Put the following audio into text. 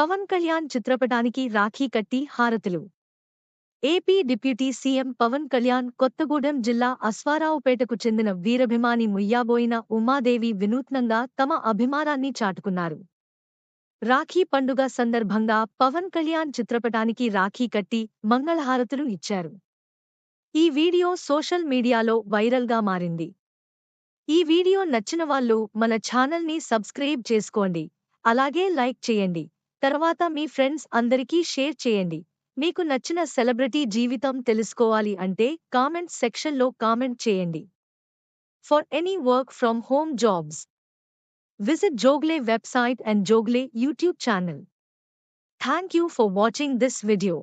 పవన్ కళ్యాణ్ చిత్రపటానికి రాఖీ కట్టి హారతులు. AP deputy CM Pawan Kalyan Kothagudem జిల్లా అశ్వారావుపేటకు చెందిన వీరభిమాని ముయ్యాబోయిన ఉమాదేవి వినూత్నంగా తమ అభిమానాన్ని చాటుకున్నారు. రాఖీ పండుగ సందర్భంగా పవన్ కళ్యాణ్ చిత్రపటానికి రాఖీ కట్టి మంగళహారతులు ఇచ్చారు. ఈ వీడియో సోషల్ మీడియాలో వైరల్గా మారింది. ఈ వీడియో నచ్చిన వాళ్ళు మన ఛానల్ని సబ్స్క్రైబ్ చేసుకోండి. అలాగే లైక్ చేయండి. తర్వాత మీ ఫ్రెండ్స్ అందరికీ షేర్ చేయండి. మీకు నచ్చిన సెలబ్రిటీ జీవితం తెలుసుకోవాలి అంటే కామెంట్ సెక్షన్లో కామెంట్ చేయండి. For any work from home jobs visit Jogle website and Jogle YouTube channel. Thank you for watching this video.